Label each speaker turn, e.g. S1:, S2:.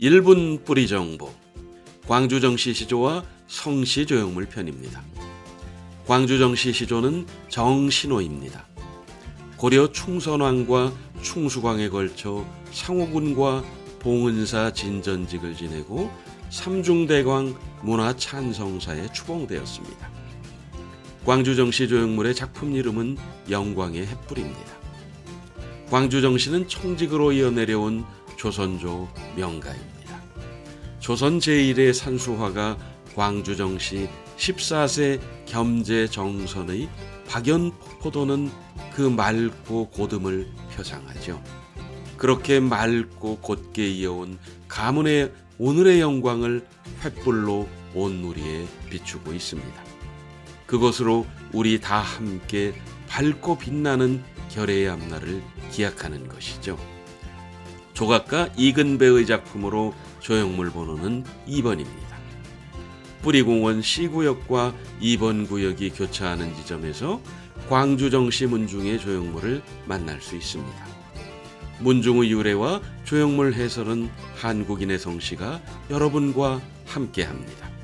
S1: 1분 뿌리 정보 광주정시 시조와 성시 조형물 편입니다. 광주정시 시조는 정신호입니다. 고려 충선왕과 충수광에 걸쳐 상호군과 봉은사 진전직을 지내고 삼중대광 문화찬성사에 추봉되었습니다. 광주정시 조형물의 작품 이름은 영광의 햇불입니다. 광주정시는 청직으로 이어내려온 조선조 명가입니다. 조선 제1의 산수화가 광주정시 14세 겸재 정선의 박연폭포도는 그 맑고 고듬을 표상하죠. 그렇게 맑고 곧게 이어온 가문의 오늘의 영광을 횃불로 온 누리에 비추고 있습니다. 그것으로 우리 다 함께 밝고 빛나는 결의의 앞날을 기약하는 것이죠. 조각가 이근배의 작품으로 조형물 번호는 2번입니다. 뿌리공원 C구역과 2번 구역이 교차하는 지점에서 광주정시 문중의 조형물을 만날 수 있습니다. 문중의 유래와 조형물 해설은 한국인의 성씨가 여러분과 함께합니다.